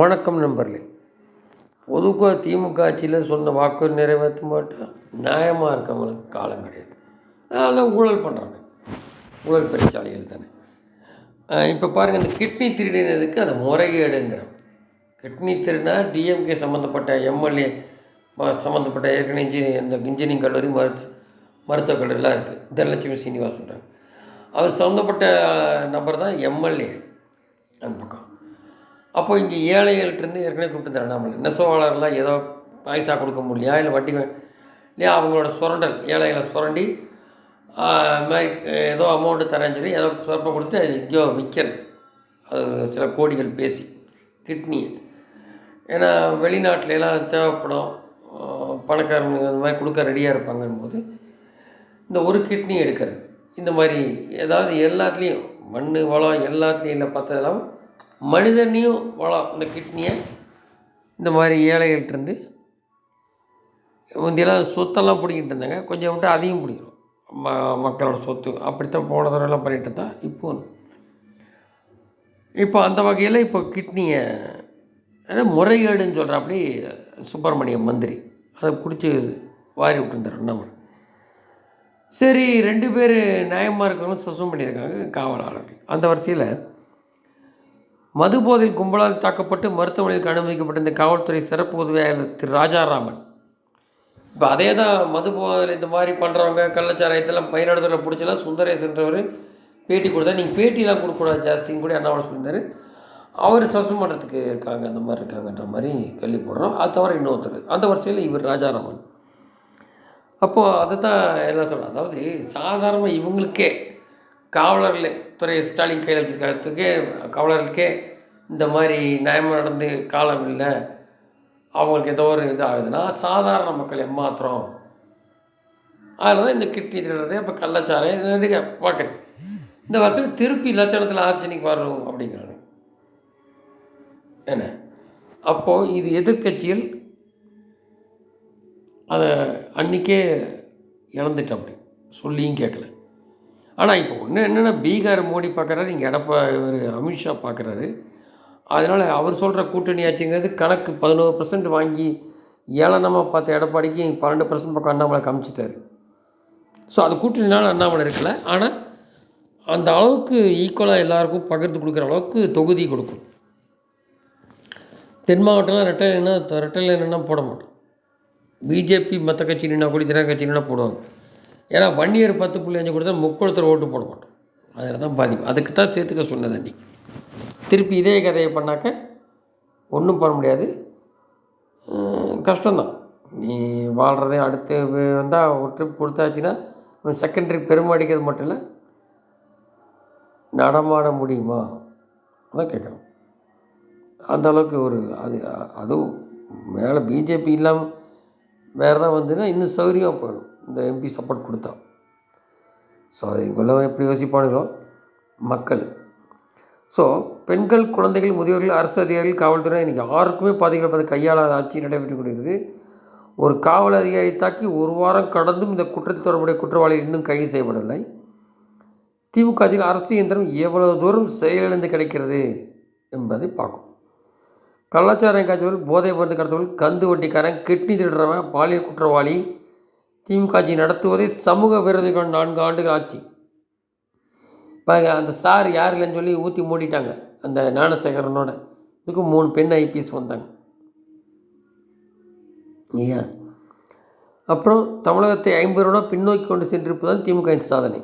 வணக்கம் நண்பர்களே. பொதுவாக திமுக ஆட்சியில் சொன்ன வாக்கு நிறைவேற்ற மாட்டேன் நியாயமாக இருக்கவங்களுக்கு காலம் கிடையாது. அதெல்லாம் ஊழல் பண்ணுறாங்க ஊழல் பெருச்சாலைகள் தானே. இப்போ பாருங்கள் இந்த கிட்னி திருடினதுக்கு அது முறைகேடுங்கிறோம். கிட்னி திருடினா டிஎம்கே சம்மந்தப்பட்ட எம்எல்ஏ சம்மந்தப்பட்ட ஏற்கனவே இன்ஜினியர் இந்த இன்ஜினியரிங் கல்லூரி மருத்துவ மருத்துவக் கல்லூரிலாம் இருக்குது தனலட்சுமி சீனிவாசன்றாங்க அவர் சம்மந்தப்பட்ட நபர் தான் எம்எல்ஏ. அந்த பக்கம். அப்போ இங்கே ஏழைகள்கிட்டருந்து ஏற்கனவே கூப்பிட்டு அண்ணாமலை நெசவாளர்லாம் ஏதோ பைசா கொடுக்க முடியலையா? இல்லை வட்டி இல்லையா? அவங்களோட சுரண்டல் ஏழைகளை சுரண்டி மாதிரி ஏதோ அமௌண்ட்டு தரேன்னு சொல்லி ஏதோ சொற்ப கொடுத்து அது எங்கேயோ விற்கிறது. அது சில கோடிகள் பேசி கிட்னியை ஏன்னா வெளிநாட்டிலலாம் தேவைப்படும். பணக்காரங்களுக்கு அந்த மாதிரி கொடுக்க ரெடியாக இருப்பாங்கன்னு போது இந்த ஒரு கிட்னி எடுக்கிறது. இந்த மாதிரி ஏதாவது எல்லாத்துலேயும் மண் வளம் எல்லாத்துலேயும் இல்லை பார்த்ததெல்லாம் மனிதனையும் வளம் இந்த கிட்னியை இந்த மாதிரி ஏழைகள்கிட்டருந்து முந்தியெல்லாம் சொத்தெல்லாம் பிடிக்கிட்டு இருந்தாங்க. கொஞ்சம் விட்டு அதையும் பிடிக்கணும். ம மக்களோட சொத்து. அப்படித்தான் போன தடவைலாம் பண்ணிகிட்டு இருந்தான் இப்போ இப்போ அந்த வகையில் இப்போ கிட்னியை முறைகேடுன்னு சொல்கிற அப்படி சுப்பிரமணியம் மந்திரி அதை பிடிச்சி வாரி விட்டுருந்தார் அண்ணாமலை. சரி ரெண்டு பேர் நியாயமாக இருக்கிறவங்க சஸ்பெண்ட் பண்ணியிருக்காங்க காவலாளர்கள். அந்த வரிசையில் மது போதையில் கும்பலால் தாக்கப்பட்டு மருத்துவமனைக்கு அனுமதிக்கப்பட்ட இந்த காவல்துறை சிறப்பு உதவியாளர் திரு ராஜாராமன். இப்போ அதே தான் மது போதையில் இந்த மாதிரி பண்ணுறவங்க கள்ளச்சாராயத்தெல்லாம் மயிலாடுதுறையில் பிடிச்சலாம் சுந்தரேசன்றவர் பேட்டி கொடுத்தா நீங்கள் பேட்டிலாம் கொடுக்கக்கூடாது ஜாஸ்தின்னு கூட அண்ணாமலை சொல்லியிருந்தாரு. அவர் சஸ்பெண்ட் பண்ணுறதுக்கு இருக்காங்க அந்த மாதிரி இருக்காங்கன்ற மாதிரி கேள்வி போடுறோம். அது தவிர இன்னொருத்தர் அந்த வரிசையில் இவர் ராஜாராமன். அப்போது அதை தான் என்ன சொல்கிறேன் அதாவது சாதாரணமாக இவங்களுக்கே காவலர்களே துறை ஸ்டாலின் கையில் வச்சுருக்கிறதுக்கு காவலர்களுக்கே இந்த மாதிரி நியாயமாக நடந்து காலம் இல்லை. அவங்களுக்கு ஏதோ ஒரு இது ஆகுதுன்னா சாதாரண மக்கள் எம்மாத்திரம். அதனால இந்த கிட்னி திருடுறது அப்போ கள்ளச்சாரம் இது பார்க்குறேன் இந்த வருஷம் திருப்பி லட்சணத்தில் ஆட்சினிக்கு வரும் அப்படிங்கிறாங்க. என்ன? அப்போது இது எதிர்கட்சியில் அதை அன்றைக்கே இழந்துட்டேன் அப்படி சொல்லியும் கேட்கல. ஆனால் இப்போ ஒன்று என்னென்னா பீகார் மோடி பார்க்குறாரு இங்கே எடப்பா இவர் அமித்ஷா பார்க்குறாரு அதனால் அவர் சொல்கிற கூட்டணி ஆட்சிங்கிறது கணக்கு பதினோரு பர்சன்ட் வாங்கி ஏளனமாக பார்த்த எடப்பாடிக்கு பன்னெண்டு பர்சன்ட் பக்கம் அண்ணாமலை காமிச்சிட்டாரு. ஸோ அது கூட்டணினால அண்ணாமலை இருக்கல. ஆனால் அந்த அளவுக்கு ஈக்குவலாக எல்லாருக்கும் பகிர்ந்து கொடுக்குற அளவுக்கு தொகுதி கொடுக்கும். தென் மாவட்டம்லாம் ரெட்டை என்ன ரெட்டையில் என்னென்னா போட மாட்டோம். பிஜேபி மற்ற கட்சி நின்னா கூட தின நின்னா போடுவாங்க. ஏன்னா வன்னியர் பத்து புள்ளி அஞ்சு கொடுத்தா முக்குளத்தர் ஓட்டு போட மாட்டோம். அதில் தான் பாதிப்பு. அதுக்கு தான் சேர்த்துக்க சொன்னது அன்றைக்கி திருப்பி இதே கதையை பண்ணாக்க ஒன்றும் பண்ண முடியாது. கஷ்டம்தான். நீ வாழ்கிறதே அடுத்து வந்தால் ஒரு ட்ரிப் கொடுத்தாச்சுன்னா செகண்ட் ட்ரிப் பெருமை அடிக்கிறது மட்டும் இல்லை நடமாட முடியுமா? அதான் கேட்குறோம் அந்த அளவுக்கு ஒரு அது அதுவும் மேலே பிஜேபி இல்லாமல் வேறு தான் வந்துன்னா இன்னும் சௌகரியமாக போயிடும். இந்த எம்பி சப்போர்ட் கொடுத்தா. ஸோ அதை இவங்கெல்லாம் எப்படி யோசிப்பானுங்களோ மக்கள். ஸோ பெண்கள் குழந்தைகள் முதியோர்கள் அரசு அதிகாரிகள் காவல்துறை இன்றைக்கி யாருக்குமே பாதிக்கப்படாத கையாளாத ஆட்சி நடைபெற்று கொண்டிருக்குது. ஒரு காவல் அதிகாரி தாக்கி ஒரு வாரம் கடந்தும் இந்த குற்றத்தில் தொடர்புடைய குற்றவாளி இன்னும் கைது செய்யப்படவில்லை. திமுக ஆட்சியில் அரசு இயந்திரம் எவ்வளவு தூரம் செயலிழந்து கிடைக்கிறது என்பதை பார்க்கும். கலாச்சார காய்ச்சவர்கள் போதை மருந்து கடத்தவர்கள் கந்து வட்டிக்காரன் கிட்னி திருடுறவன் பாலியல் குற்றவாளி திமுக ஆட்சி நடத்துவதே சமூக விரோதிகள் நான்கு ஆண்டுகள் ஆட்சி பாருங்க அந்த சார் யார் இல்லைன்னு சொல்லி ஊற்றி மூடிட்டாங்க அந்த ஞானசேகரனோட. இதுக்கு மூணு பெண் ஐபிஎஸ் வந்தாங்க. ஏன் அப்புறம் தமிழகத்தை ஐம்பது ரூபா பின்னோக்கி கொண்டு சென்றிருப்பதுதான் திமுகவின் சாதனை.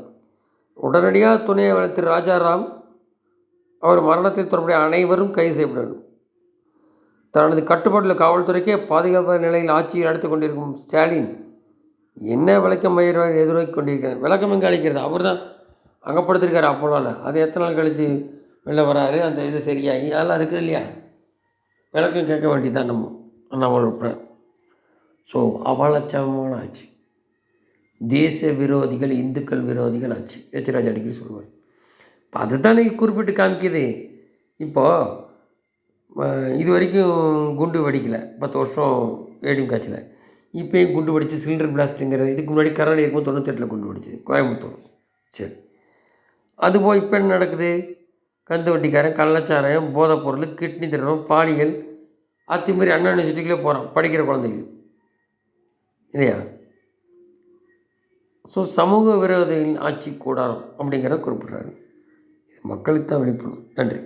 உடனடியாக துணை வளர்த்து ராஜாராம் அவர் மரணத்தில் தொடர்புடைய அனைவரும் கைது செய்யப்படணும் தனது கட்டுப்பாட்டில் காவல்துறைக்கே பாதுகாப்பான நிலையில் ஆட்சியை நடத்தி கொண்டிருக்கும் ஸ்டாலின் என்ன விளக்கம் பயிர் எதிர்நோக்கி கொண்டிருக்கிறார்? விளக்கம் எங்கே அளிக்கிறது? அவர் தான் அங்கே படுத்திருக்காரு அது எத்தனை நாள் கழித்து வெளில வராரு? அந்த இது சரியாகி அதெல்லாம் இருக்குது இல்லையா? விளக்கம் கேட்க வேண்டியதான் நம்ம நம்மளோட ஸோ அவலட்சமான ஆச்சு தேச விரோதிகள் இந்துக்கள் விரோதிகள் ஆச்சு எச்ராஜ் அடிக்கடி சொல்லுவார். இப்போ அதுதானே குறிப்பிட்டு காமிக்குது. இப்போது இது வரைக்கும் குண்டு வெடிக்கலை. பத்து வருஷம் ஏடிஎம் காட்சியில். இப்போயும் குண்டு வெடிச்சு சிலிண்டர் பிளாஸ்ட்டுங்கிற இதுக்கு முன்னாடி கரோனா இருக்கும் தொண்ணூத்தெட்டில் குண்டு வெடிச்சது கோயம்புத்தூர். சரி. அதுபோல் இப்போ என்ன நடக்குது? கந்து வட்டிக்காரன் கள்ளச்சாராயம் போதைப் பொருள் கிட்னி திருடம் பாலியல் அத்துமாரி அண்ணா யூனிவர்சிட்டிக்குள்ளே போகிறான் படிக்கிற குழந்தைகள். இல்லையா? ஸோ சமூக விரோதிகளின் ஆட்சி கூடாரம் அப்படிங்கிறத குறிப்பிட்றாரு. இது மக்களுக்கு தான் விழிப்புணர்வு. நன்றி.